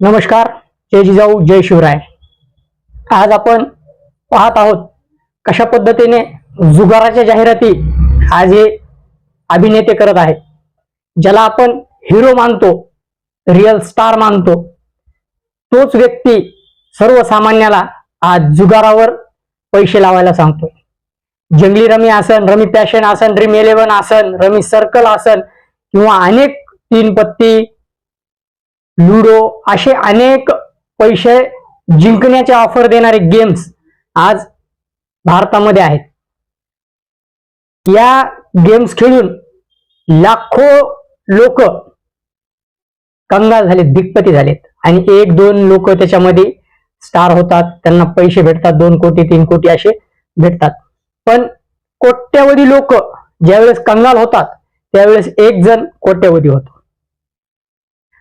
नमस्कार जय जिजाऊ जय शिवराय. आज आपण पाहत आहोत कशा पद्धतीने जुगाराच्या जाहिराती आज हे अभिनेते करत आहेत. ज्याला आपण हिरो मानतो रिअल स्टार मानतो. तोच व्यक्ती सर्वसामान्याला आज जुगारावर पैसे लावायला सांगतो. जंगली रमी आसन रमी पॅशन आसन ड्रीम इलेव्हन आसन रमी सर्कल आसन किंवा अनेक तीन पत्ती लुडो असे अनेक पैसे जिंकण्याचे ऑफर देणारे गेम्स आज भारतामध्ये आहेत. या गेम्स खेळून लाखो लोक कंगाल झालेत दिग्पती झालेत. आणि एक दोन लोक त्याच्यामध्ये स्टार होतात. त्यांना पैसे भेटतात दोन कोटी तीन कोटी असे भेटतात. पण कोट्यवधी लोक ज्यावेळेस कंगाल होतात त्यावेळेस एक जण कोट्यवधी होतो.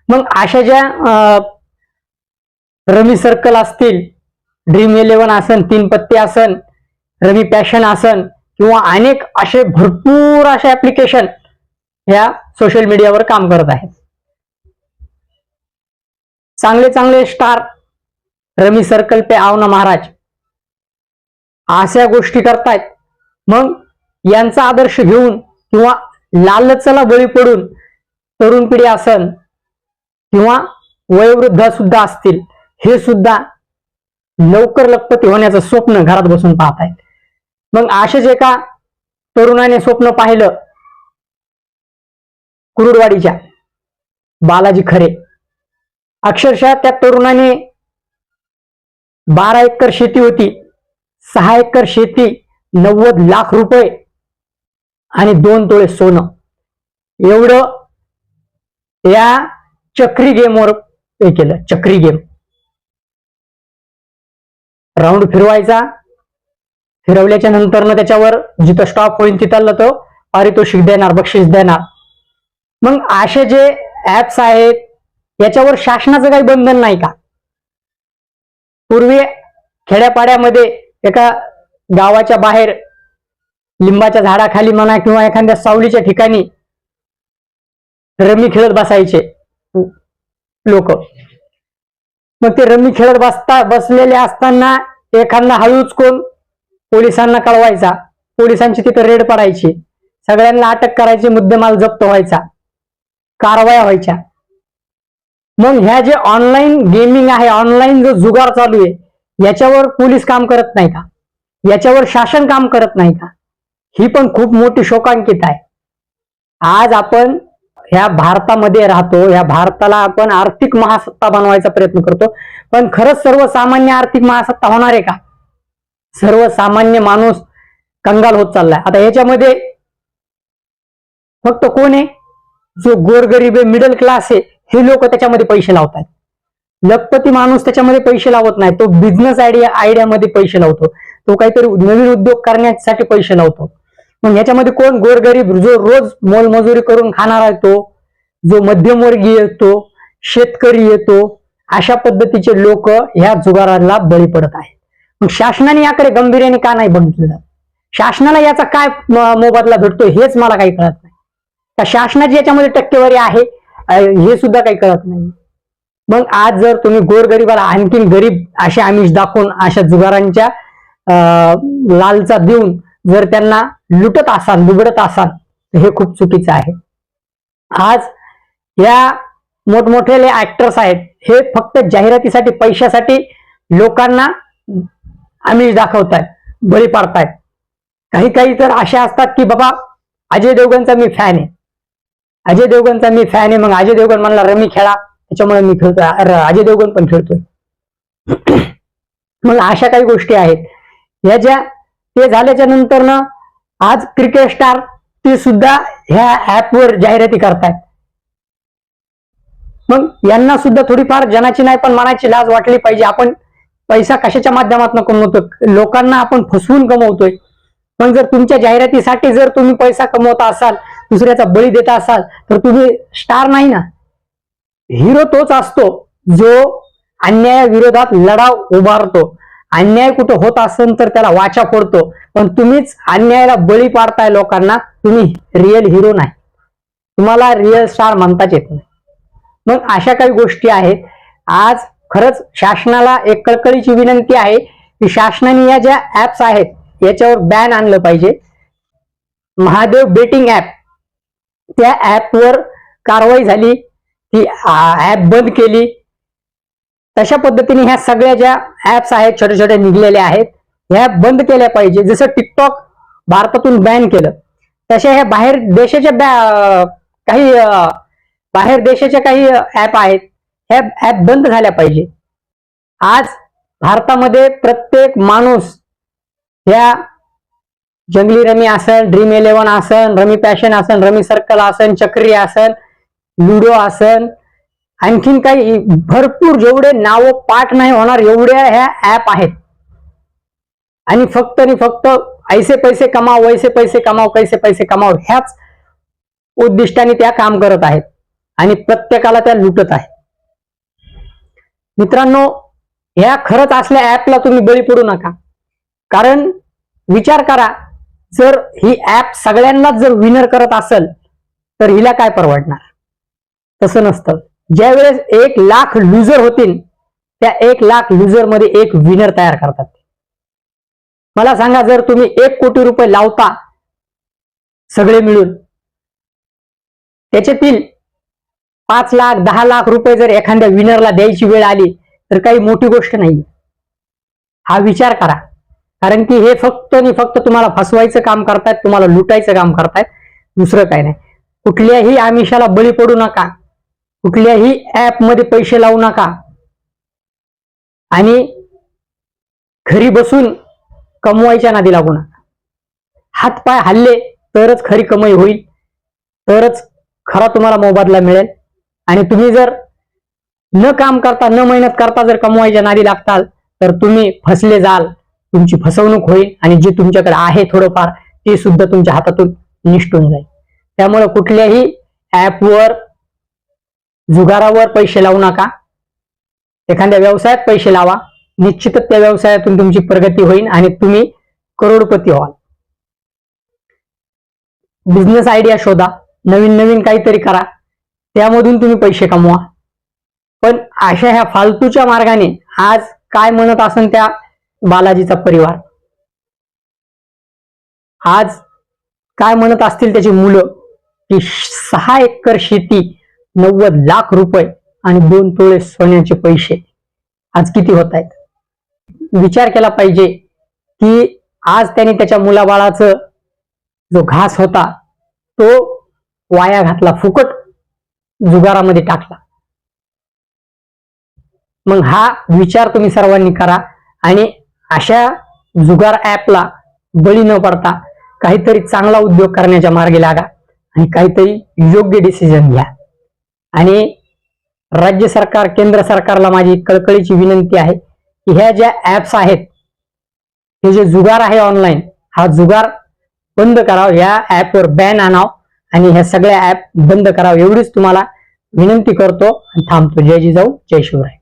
मग अशा ज्या रमी सर्कल असतील ड्रीम इलेव्हन आसन तीन पत्ते आसन रमी पॅशन आसन किंवा अनेक असे भरपूर असे ऍप्लिकेशन ह्या सोशल मीडियावर काम करत आहेत. चांगले चांगले स्टार रमी सर्कल पे आवना महाराज. अशा गोष्टी करतायत. मग यांचा आदर्श घेऊन किंवा लालचला बळी पडून तरुण पिढी असन किंवा वयोवृद्ध सुद्धा असतील हे सुद्धा लवकर लखपती होण्याचं स्वप्न घरात बसून पाहत आहेत मग असेच एका तरुणाने स्वप्न पाहिलं कुरुडवाडीच्या बालाजी खरे. अक्षरशः त्या तरुणाने बारा एकर शेती होती सहा एकर शेती नव्वद लाख रुपये आणि दोन तोळे सोनं. एवढं या चक्री गेमवर हे केलं. चक्री गेम राऊंड फिरवायचा. फिरवल्याच्या नंतर त्याच्यावर जिथं स्टॉप होईल तिथला तो पारितोषिक देणार बक्षीस देणार. मग असे जे ऍप्स आहेत याच्यावर शासनाचं काही बंधन नाही का? पूर्वी खेड्यापाड्यामध्ये एका गावाच्या बाहेर लिंबाच्या झाडाखाली म्हणा किंवा एखाद्या सावलीच्या ठिकाणी रमी खेळत बसायचे. लोक. मग ते रमी खेळत बसता बसलेले असताना एखादा हळूच कोण पोलिसांना कळवायचा. पोलिसांची तिथं रेड पडायची. सगळ्यांना अटक करायची मुद्देमाल जप्त व्हायचा. कारवाया व्हायच्या. मग ह्या जे ऑनलाईन गेमिंग आहे ऑनलाईन जो जुगार चालू आहे याच्यावर पोलीस काम करत नाही का? याच्यावर शासन काम करत नाही का? ही पण खूप मोठी शोकांकित आहे. आज आपण ह्या भारतामध्ये राहतो ह्या भारताला आपण आर्थिक महासत्ता बनवायचा प्रयत्न करतो. पण खरंच सर्वसामान्य आर्थिक महासत्ता होणार आहे का? सर्वसामान्य माणूस कंगाल होत चाललाय. आता ह्याच्यामध्ये फक्त कोण आहे? जो गोरगरीब आहे मिडल क्लास आहे हे लोक त्याच्यामध्ये पैसे लावतात लखपती माणूस त्याच्यामध्ये पैसे लावत नाही. तो बिझनेस आयडिया आयडियामध्ये पैसे लावतो. तो काहीतरी नवीन उद्योग करण्यासाठी पैसे लावतो. मग याच्यामध्ये कोण गोरगरीब जो रोज मोलमजुरी करून खाणारा आहे तो जो मध्यमवर्गीय येतो शेतकरी येतो अशा पद्धतीचे लोक ह्या जुगाराला बळी पडत आहेत. मग शासनाने याकडे गंभीर्याने का नाही बघितलं जात? शासनाला याचा काय मोबदला भेटतो हेच मला काही कळत नाही. का शासनाची याच्यामध्ये टक्केवारी आहे हे सुद्धा काही कळत नाही. मग आज जर तुम्ही गोरगरीबाला आणखीन गरीब असे आमिष दाखवून अशा जुगारांच्या अं, लालचा देऊन जर त्यांना लुटत असाल लुबडत असाल हे खूप चुकीचं आहे. आज या मोठमोठे ऍक्टर्स आहेत हे फक्त जाहिरातीसाठी पैशासाठी लोकांना आमिष दाखवतायत बळी पाडतायत. काही काही तर अशा असतात की बाबा अजय देवगणचा मी फॅन आहे. अजय देवगणचा मी फॅन आहे मग अजय देवगण म्हणला रमी खेळा. त्याच्यामुळे मी खेळतोय. अजय देवगण पण खेळतोय. मग अशा काही गोष्टी आहेत. ह्या ज्या ते झाल्याच्यानंतर ना आज क्रिकेट स्टार ते सुद्धा ह्या ऍपवर जाहिराती करतायत. मग यांना सुद्धा थोडीफार जनाची नाही पण मनाची लाज वाटली पाहिजे. आपण पैसा कशाच्या माध्यमातून कमवतो? लोकांना आपण फसवून कमवतोय. पण जर तुमच्या जाहिरातीसाठी जर तुम्ही पैसा कमवता असाल दुसऱ्याचा बळी देता असाल तर तुम्ही स्टार नाही ना? हिरो तोच असतो जो अन्यायाविरोधात लढाव उभारतो. अन्याय कुठं होत असेल तर त्याला वाचा फोडतो पण तुम्हीच अन्यायाला बळी पाडताय लोकांना तुम्ही रिअल हिरो नाही. तुम्हाला रिअल स्टार म्हणताच येत नाही. मग अशा काही गोष्टी आहेत. आज खरंच शासनाला एक कळकळीची विनंती आहे की शासनाने या ज्या ऍप्स आहेत याच्यावर बॅन आणलं पाहिजे. महादेव बेटिंग ऍप त्या ऍपवर कारवाई झाली ती ऍप बंद केली. तशा पद्धतीने ह्या सगळ्या ज्या ऍप्स आहेत छोट्या छोट्या निघलेल्या आहेत ह्या बंद केल्या पाहिजे. जसं टिकटॉक भारतातून बॅन केलं. तशा ह्या बाहेर देशाच्या बॅ- काही बाहेर देशाच्या काही ऍप आहेत ह्या ऍप बंद झाल्या पाहिजे. आज भारतामध्ये प्रत्येक माणूस ह्या जंगली रमी आसन ड्रीम इलेव्हन आसन रमी पॅशन आसन रमी सर्कल आसन चक्री आसन लुडो आसन आणखीन काही भरपूर जेवढे नावं पाठ नाही होणार एवढ्या ह्या ऍप आहेत. आणि फक्त आणि फक्त ऐसे पैसे कमाव वैसे पैसे कमाव कैसे पैसे कमाव ह्याच उद्दिष्टाने त्या काम करत आहेत. आणि प्रत्येकाला त्या लुटत आहेत. मित्रांनो ह्या खरंच असल्या ऍपला तुम्ही बळी पडू नका. कारण विचार करा जर ही ऍप सगळ्यांनाच जर विनर करत असेल तर हिला काय परवडणार? तसं नसतं. ज्या वेळेस एक लाख लुजर होतील त्या एक लाख लुजरमध्ये एक विनर तयार करतात. मला सांगा जर तुम्ही एक कोटी रुपये लावता सगळे मिळून त्याच्यातील पाच लाख दहा लाख रुपये जर एखाद्या विनरला द्यायची वेळ आली तर काही मोठी गोष्ट नाही. हा विचार करा. कारण की हे फक्त आणि फक्त तुम्हाला फसवायचं काम करतायत तुम्हाला लुटायचं काम करतायत दुसरं काय नाही. कुठल्याही आमिषाला बळी पडू नका. कुठल्याही ॲपमध्ये पैसे लावू नका. आणि घरी बसून कमवायच्या नादी लागू नका. हातपाय हल्ले तरच खरी कमाई होईल तरच खरा तुम्हाला मोबदला मिळेल. आणि तुम्ही जर न काम करता न मेहनत करता जर कमवायच्या नादी लागताल तर तुम्ही फसले जाल. तुमची फसवणूक होईल आणि जे तुमच्याकडे आहे थोडंफार ते सुद्धा तुमच्या हातातून निष्ठून जाईल. त्यामुळे कुठल्याही ॲपवर जुगारावर पैसे लावू नका. एखाद्या व्यवसायात पैसे लावा. निश्चितच त्या व्यवसायातून तुमची प्रगती होईल आणि तुम्ही करोडपती व्हाल. बिझनेस आयडिया शोधा. नवीन नवीन काहीतरी करा. त्यामधून तुम्ही पैसे कमवा. पण अशा ह्या फालतूच्या मार्गाने आज काय म्हणत असन त्या बालाजीचा परिवार? आज काय म्हणत असतील त्याची मुलं? की सहा एकर शेती नव्वद लाख रुपये आणि दोन तोळे सोन्याचे पैसे. आज किती होत आहेत विचार केला पाहिजे की आज त्याने त्याच्या मुलाबाळाचं जो घास होता तो वाया घातला फुकट जुगारामध्ये टाकला. मग हा विचार तुम्ही सर्वांनी करा आणि अशा जुगार ऍपला बळी न पडता काहीतरी चांगला उद्योग करण्याच्या मार्गी लागा आणि काहीतरी योग्य डिसिजन घ्या. आणि राज्य सरकार केंद्र सरकारला माझी कळकळीची विनंती आहे की ह्या ज्या ऍप्स आहेत हे जे जुगार आहे ऑनलाईन हा जुगार बंद करावा या ऍपवर बॅन आणाव आणि ह्या सगळ्या ऍप बंद करावं एवढीच तुम्हाला विनंती करतो आणि थांबतो. जय जिजाऊ जय शिवराय.